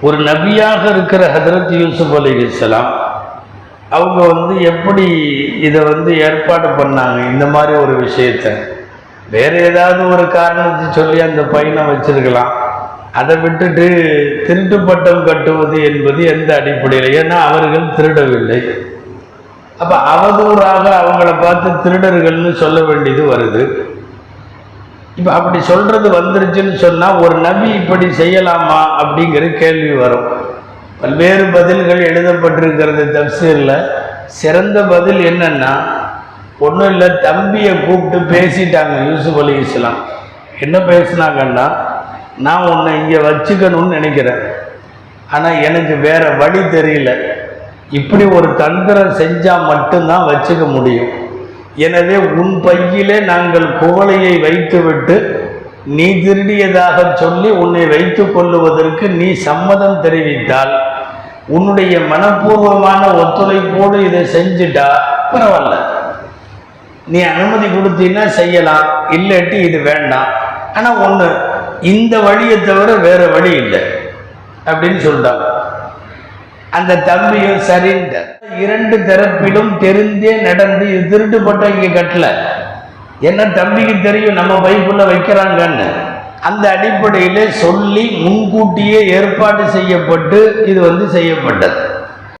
ஒரு நபியாக இருக்கிற ஹதரத் யூசுப் அலைஹிஸ்ஸலாம் அவங்க வந்து எப்படி இதை வந்து ஏற்பாடு பண்ணாங்க? இந்த மாதிரி ஒரு விஷயத்த. வேற ஏதாவது ஒரு காரணத்தை சொல்லி அந்த பையனை வச்சிருக்கலாம். அதை விட்டுட்டு திருட்டு பட்டம் கட்டுவது என்பது எந்த அடிப்படையில்? ஏன்னா அவர்கள் திருடவில்லை. அப்போ அவதூறாக அவங்கள பார்த்து திருடர்கள்னு சொல்ல வேண்டியது வருது. இப்போ அப்படி சொல்கிறது வந்துருச்சுன்னு சொன்னால் ஒரு நபி இப்படி செய்யலாமா அப்படிங்கிற கேள்வி வரும். பல்வேறு பதில்கள் எழுதப்பட்டிருக்கிறது தப்சீரில். சிறந்த பதில் என்னன்னா ஒன்றும் இல்லை தம்பியை கூப்பிட்டு பேசிட்டாங்க யூசுப் அலி இஸ்லாம். என்ன பேசுனாங்கன்னா நான் உன்னை இங்கே வச்சுக்கணும்னு நினைக்கிறேன். ஆனால் எனக்கு வேறு வழி தெரியல. இப்படி ஒரு தந்திரம் செஞ்சால் மட்டும்தான் வச்சுக்க முடியும். எனவே உன் பையிலே நாங்கள் குவளையை வைத்துவிட்டு நீ திருடியதாக சொல்லி உன்னை வைத்து கொள்ளுவதற்கு நீ சம்மதம் தெரிவித்தால் உன்னுடைய மனப்பூர்வமான ஒத்துழைப்போடு இதை செஞ்சுட்டா பரவாயில்ல. நீ அனுமதி கொடுத்தீன்னா செய்யலாம் இல்லாட்டி இது வேண்டாம். ஆனால் ஒன்று இந்த வழியை தவிர வேறு வழி இல்லை. அப்படின்னு சொல்லிட்டாங்க அந்த தம்பியும் சரின்ற இரண்டு தரப்பிலும் தெரிந்தே நடந்து இது திருட்டு இங்கே கட்டல. என்ன தம்பிக்கு தெரியும் நம்ம பைக்குள்ள வைக்கிறாங்கன்னு. அந்த அடிப்படையிலே சொல்லி முன்கூட்டியே ஏற்பாடு செய்யப்பட்டு இது வந்து செய்யப்பட்டது.